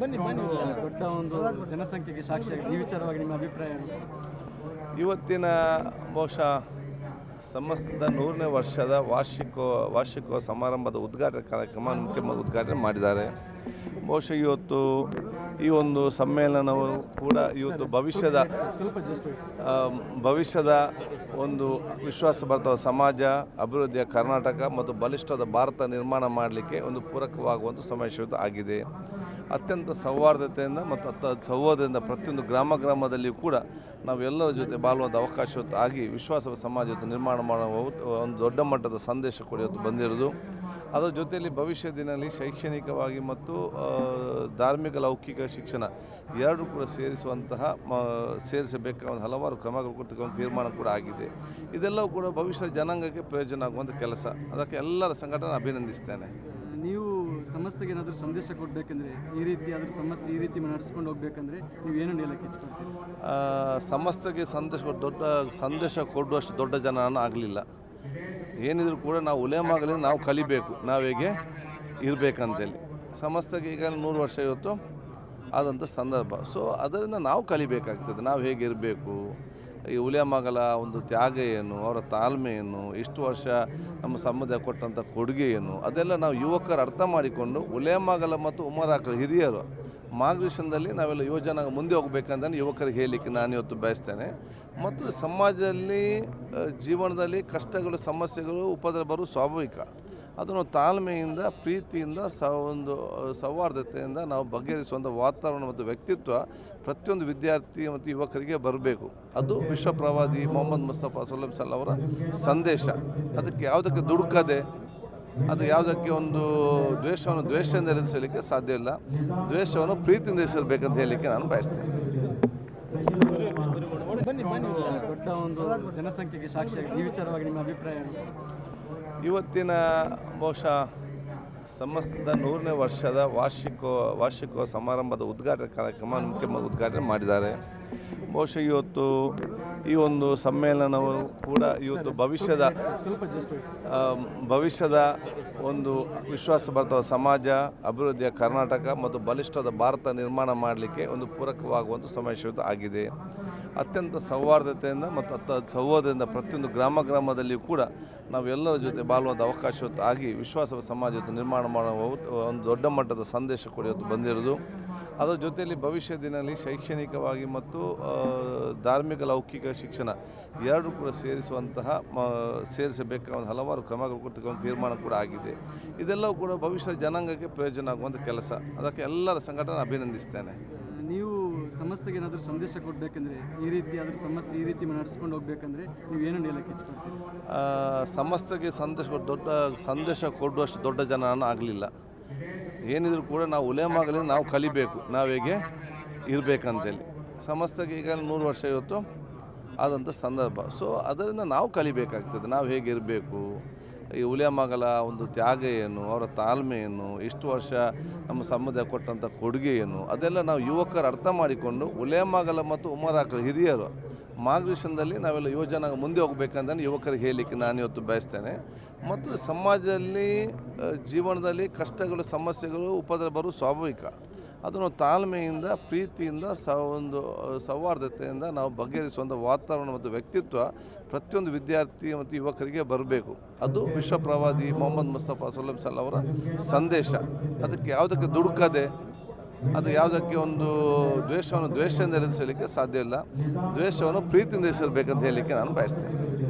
ಬನ್ನಿ ಬನ್ನಿ. ದೊಡ್ಡ ಒಂದು ಜನಸಂಖ್ಯೆಗೆ ಸಾಕ್ಷಿ ಈ ವಿಚಾರವಾಗಿ ನಿಮ್ಮ ಅಭಿಪ್ರಾಯ ಇವತ್ತಿನ ಬಹುಶಃ ಸಮಸ್ತದ ನೂರನೇ ವರ್ಷದ ವಾರ್ಷಿಕೋ ವಾರ್ಷಿಕೋ ಸಮಾರಂಭದ ಉದ್ಘಾಟನೆ ಕಾರ್ಯಕ್ರಮ ಮುಖ್ಯಮಂತ್ರಿ ಉದ್ಘಾಟನೆ ಮಾಡಿದ್ದಾರೆ. ಬಹುಶಃ ಇವತ್ತು ಈ ಒಂದು ಸಮ್ಮೇಳನವು ಕೂಡ ಇವತ್ತು ಭವಿಷ್ಯದ ಭವಿಷ್ಯದ ಒಂದು ವಿಶ್ವಾಸ ಬರ್ತವ ಸಮಾಜ, ಅಭಿವೃದ್ಧಿಯ ಕರ್ನಾಟಕ ಮತ್ತು ಬಲಿಷ್ಠದ ಭಾರತ ನಿರ್ಮಾಣ ಮಾಡಲಿಕ್ಕೆ ಒಂದು ಪೂರಕವಾಗುವಂಥ ಸಮಾವೇಶ ಆಗಿದೆ. ಅತ್ಯಂತ ಸೌಹಾರ್ದತೆಯಿಂದ ಮತ್ತು ಅತ್ತ ಸೌಹಾರ್ದದಿಂದ ಪ್ರತಿಯೊಂದು ಗ್ರಾಮ ಗ್ರಾಮದಲ್ಲಿಯೂ ಕೂಡ ನಾವೆಲ್ಲರ ಜೊತೆ ಬಾಳುವಂಥ ಅವಕಾಶ ಇವತ್ತು ಆಗಿ ವಿಶ್ವಾಸ ಸಮಾಜ ನಿರ್ಮಾಣ ಮಾಡುವ ಒಂದು ದೊಡ್ಡ ಮಟ್ಟದ ಸಂದೇಶ ಕೂಡ ಇವತ್ತು ಬಂದಿರೋದು ಅದರ ಜೊತೆಯಲ್ಲಿ ಭವಿಷ್ಯ ದಿನದಲ್ಲಿ ಶೈಕ್ಷಣಿಕವಾಗಿ ಮತ್ತು ಧಾರ್ಮಿಕ ಲೌಕಿಕ ಶಿಕ್ಷಣ ಎರಡೂ ಕೂಡ ಸೇರಿಸುವಂತಹ ಮ ಸೇರಿಸಬೇಕಾದ ಹಲವಾರು ಕ್ರಮಗಳು ಕೊಡ್ತಕ್ಕಂಥ ತೀರ್ಮಾನ ಕೂಡ ಆಗಿದೆ. ಇದೆಲ್ಲವೂ ಕೂಡ ಭವಿಷ್ಯದ ಜನಾಂಗಕ್ಕೆ ಪ್ರಯೋಜನ ಆಗುವಂಥ ಕೆಲಸ. ಅದಕ್ಕೆ ಎಲ್ಲರ ಸಂಘಟನೆ ಅಭಿನಂದಿಸ್ತೇನೆ. ನೀವು ಸಮಸ್ಯೆಗೆ ಏನಾದರೂ ಸಂದೇಶ ಕೊಡಬೇಕಂದ್ರೆ ಈ ರೀತಿ ಆದರೆ ಸಮಸ್ಯೆ ಈ ರೀತಿ ನಡೆಸ್ಕೊಂಡು ಹೋಗ್ಬೇಕಂದ್ರೆ ನೀವು ಏನು ಹೇಳಕ್ಕೆ ಸಮಸ್ಯೆಗೆ ಸಂದೇಶ ದೊಡ್ಡ ಸಂದೇಶ ಕೊಡುವಷ್ಟು ದೊಡ್ಡ ಜನ ಆಗಲಿಲ್ಲ. ಏನಿದ್ರು ಕೂಡ ನಾವು ಉಲೇಮಾಗಲಿ ನಾವು ಕಲಿಬೇಕು. ನಾವು ಹೇಗೆ ಇರಬೇಕಂತೇಳಿ. ಸಮಸ್ತೆಗೆ ಈಗ ನೂರು ವರ್ಷ ಇವತ್ತು ಆದಂಥ ಸಂದರ್ಭ. ಸೊ ಅದರಿಂದ ನಾವು ಕಲಿಬೇಕಾಗ್ತದೆ. ನಾವು ಹೇಗಿರಬೇಕು ಈ ಉಲಿಯಮಗಲ ಒಂದು ತ್ಯಾಗ ಏನು? ಅವರ ತಾಳ್ಮೆ ಏನು? ಇಷ್ಟು ವರ್ಷ ನಮ್ಮ ಸಮುದಾಯ ಕೊಟ್ಟಂಥ ಕೊಡುಗೆ ಏನು? ಅದೆಲ್ಲ ನಾವು ಯುವಕರು ಅರ್ಥ ಮಾಡಿಕೊಂಡು ಉಲಿಯಮಗಲ ಮತ್ತು ಉಮರಾಕಳ ಹಿರಿಯರು ಮಾರ್ಗದರ್ಶನದಲ್ಲಿ ನಾವೆಲ್ಲ ಯೋಜನೆ ಮುಂದೆ ಹೋಗ್ಬೇಕಂತ ಯುವಕರಿಗೆ ಹೇಳಲಿಕ್ಕೆ ನಾನು ಇವತ್ತು ಬಯಸ್ತೇನೆ. ಮತ್ತು ಸಮಾಜದಲ್ಲಿ ಜೀವನದಲ್ಲಿ ಕಷ್ಟಗಳು, ಸಮಸ್ಯೆಗಳು, ಉಪದ್ರ ಬರೋದು ಸ್ವಾಭಾವಿಕ. ಅದನ್ನು ತಾಳ್ಮೆಯಿಂದ, ಪ್ರೀತಿಯಿಂದ ಸ ಒಂದು, ಸೌಹಾರ್ದತೆಯಿಂದ ನಾವು ಬಗೆಹರಿಸುವಂಥ ವಾತಾವರಣ ಮತ್ತು ವ್ಯಕ್ತಿತ್ವ ಪ್ರತಿಯೊಂದು ವಿದ್ಯಾರ್ಥಿ ಮತ್ತು ಯುವಕರಿಗೆ ಬರಬೇಕು. ಅದು ವಿಶ್ವ ಪ್ರವಾದಿ ಮೊಹಮ್ಮದ್ ಮುಸ್ತಫಾ ಸಲ್ ಅವರ ಸಂದೇಶ. ಅದಕ್ಕೆ ಯಾವುದಕ್ಕೆ ದುಡುಕದೆ, ಅದು ಯಾವುದಕ್ಕೆ ಒಂದು ದ್ವೇಷವನ್ನು ದ್ವೇಷದಿಂದ ಎದುರಿಸಲಿಕ್ಕೆ ಸಾಧ್ಯ ಇಲ್ಲ. ದ್ವೇಷವನ್ನು ಪ್ರೀತಿಯಿಂದ ಎಸರಬೇಕಂತ ಹೇಳಲಿಕ್ಕೆ ನಾನು ಬಯಸ್ತೇನೆ. ದೊಡ್ಡ ಒಂದು ಜನಸಂಖ್ಯೆಗೆ ಸಾಕ್ಷಿಯಾಗಿ ಈ ವಿಚಾರವಾಗಿ ನಿಮ್ಮ ಅಭಿಪ್ರಾಯ ಇವತ್ತಿನ ಬಹುಶಃ ಸಮಸ್ತದ ನೂರನೇ ವರ್ಷದ ವಾರ್ಷಿಕ ವಾರ್ಷಿಕ ಸಮಾರಂಭದ ಉದ್ಘಾಟನೆ ಕಾರ್ಯಕ್ರಮ ಮುಖ್ಯಮಂತ್ರಿ ಉದ್ಘಾಟನೆ ಮಾಡಿದ್ದಾರೆ. ಬಹುಶಃ ಇವತ್ತು ಈ ಒಂದು ಸಮ್ಮೇಳನವು ಕೂಡ ಇವತ್ತು ಭವಿಷ್ಯದ ಭವಿಷ್ಯದ ಒಂದು ವಿಶ್ವಾಸ ಬರ್ತವ ಸಮಾಜ, ಅಭಿವೃದ್ಧಿಯ ಕರ್ನಾಟಕ ಮತ್ತು ಬಲಿಷ್ಠದ ಭಾರತ ನಿರ್ಮಾಣ ಮಾಡಲಿಕ್ಕೆ ಒಂದು ಪೂರಕವಾಗುವಂಥ ಸಮಾವೇಶ ಆಗಿದೆ. ಅತ್ಯಂತ ಸೌಹಾರ್ದತೆಯಿಂದ ಮತ್ತು ಅತ್ತ ಸೌಹಾರ್ದದಿಂದ ಪ್ರತಿಯೊಂದು ಗ್ರಾಮ ಗ್ರಾಮದಲ್ಲಿಯೂ ಕೂಡ ನಾವೆಲ್ಲರ ಜೊತೆ ಬಾಳುವಂಥ ಅವಕಾಶ ಆಗಿ ವಿಶ್ವಾಸ ಸಮಾಜ ನಿರ್ಮಾಣ ಮಾಡುವ ಒಂದು ದೊಡ್ಡ ಮಟ್ಟದ ಸಂದೇಶ ಕೂಡ ಇವತ್ತು ಬಂದಿರೋದು. ಅದರ ಜೊತೆಯಲ್ಲಿ ಭವಿಷ್ಯ ದಿನದಲ್ಲಿ ಶೈಕ್ಷಣಿಕವಾಗಿ ಮತ್ತು ಧಾರ್ಮಿಕ ಲೌಕಿಕ ಶಿಕ್ಷಣ ಎರಡೂ ಕೂಡ ಸೇರಿಸುವಂತಹ ಸೇರಿಸಬೇಕಾದ ಹಲವಾರು ಕ್ರಮಗಳು ಕೊಡ್ತಕ್ಕಂಥ ತೀರ್ಮಾನ ಕೂಡ ಆಗಿದೆ. ಇದೆಲ್ಲವೂ ಕೂಡ ಭವಿಷ್ಯದ ಜನಾಂಗಕ್ಕೆ ಪ್ರಯೋಜನ ಆಗುವಂಥ ಕೆಲಸ. ಅದಕ್ಕೆ ಎಲ್ಲರ ಸಂಘಟನೆ ಅಭಿನಂದಿಸ್ತೇನೆ. ನೀವು ಸಮಸ್ಯೆಗೆ ಏನಾದರೂ ಸಂದೇಶ ಕೊಡಬೇಕಂದ್ರೆ ಈ ರೀತಿ ಅದರ ಸಮಸ್ಯೆ ಈ ರೀತಿ ನಡೆಸ್ಕೊಂಡು ಹೋಗ್ಬೇಕಂದ್ರೆ ನೀವು ಏನು ಹೇಳಕ್ಕೆ ಇಚ್ಛಪಡ್ತೀರಿ ಆ, ಸಮಸ್ತೆಗೆ ಸಂದೇಶ ದೊಡ್ಡ ಸಂದೇಶ ಕೊಡುವಷ್ಟು ದೊಡ್ಡ ಜನ ಆಗಲಿಲ್ಲ. ಏನಿದ್ರು ಕೂಡ ನಾವು ಉಲೇಮಾಗಲಿ ನಾವು ಕಲಿಬೇಕು. ನಾವು ಹೇಗೆ ಇರಬೇಕಂತೇಳಿ. ಸಮಸ್ಯೆಗೆ ಈಗ ನೂರು ವರ್ಷ ಇವತ್ತು ಆದಂಥ ಸಂದರ್ಭ. ಸೊ ಅದರಿಂದ ನಾವು ಕಲಿಬೇಕಾಗ್ತದೆ. ನಾವು ಹೇಗೆ ಇರಬೇಕು? ಈ ಉಲಿಯಮಗಲ ಒಂದು ತ್ಯಾಗ ಏನು, ಅವರ ತಾಳ್ಮೆ ಏನು, ಇಷ್ಟು ವರ್ಷ ನಮ್ಮ ಸಮುದಾಯ ಕೊಟ್ಟಂಥ ಕೊಡುಗೆ ಏನು, ಅದೆಲ್ಲ ನಾವು ಯುವಕರು ಅರ್ಥ ಮಾಡಿಕೊಂಡು ಉಲಿಯಮಗಲ ಮತ್ತು ಉಮರಾಕಳ ಹಿರಿಯರು ಮಾರ್ಗದರ್ಶನದಲ್ಲಿ ನಾವೆಲ್ಲ ಯೋಜನೆ ಮುಂದೆ ಹೋಗಬೇಕಂತ ಯುವಕರಿಗೆ ಹೇಳಲಿಕ್ಕೆ ನಾನು ಇವತ್ತು ಬಯಸ್ತೇನೆ. ಮತ್ತು ಸಮಾಜದಲ್ಲಿ ಜೀವನದಲ್ಲಿ ಕಷ್ಟಗಳು, ಸಮಸ್ಯೆಗಳು, ಉಪದ್ರ ಬರೋದು ಸ್ವಾಭಾವಿಕ. ಅದನ್ನು ತಾಳ್ಮೆಯಿಂದ, ಪ್ರೀತಿಯಿಂದ, ಸ ಒಂದು, ಸೌಹಾರ್ದತೆಯಿಂದ ನಾವು ಬಗೆಹರಿಸುವಂಥ ವಾತಾವರಣ ಮತ್ತು ವ್ಯಕ್ತಿತ್ವ ಪ್ರತಿಯೊಂದು ವಿದ್ಯಾರ್ಥಿ ಮತ್ತು ಯುವಕರಿಗೆ ಬರಬೇಕು. ಅದು ವಿಶ್ವ ಪ್ರವಾದಿ ಮೊಹಮ್ಮದ್ ಮುಸ್ತಫಾ ಸಲ್ಲಂ ಸಲ್ ಅವರ ಸಂದೇಶ. ಅದಕ್ಕೆ ಯಾವುದಕ್ಕೆ ದುಡುಕದೆ, ಅದು ಯಾವುದಕ್ಕೆ ಒಂದು ದ್ವೇಷವನ್ನು ದ್ವೇಷದಿಂದ ಎದುರಿಸಲಿಕ್ಕೆ ಸಾಧ್ಯ ಇಲ್ಲ. ದ್ವೇಷವನ್ನು ಪ್ರೀತಿಯಿಂದ ಎದುರಿಸಬೇಕಂತ ಹೇಳಲಿಕ್ಕೆ ನಾನು ಬಯಸ್ತೇನೆ.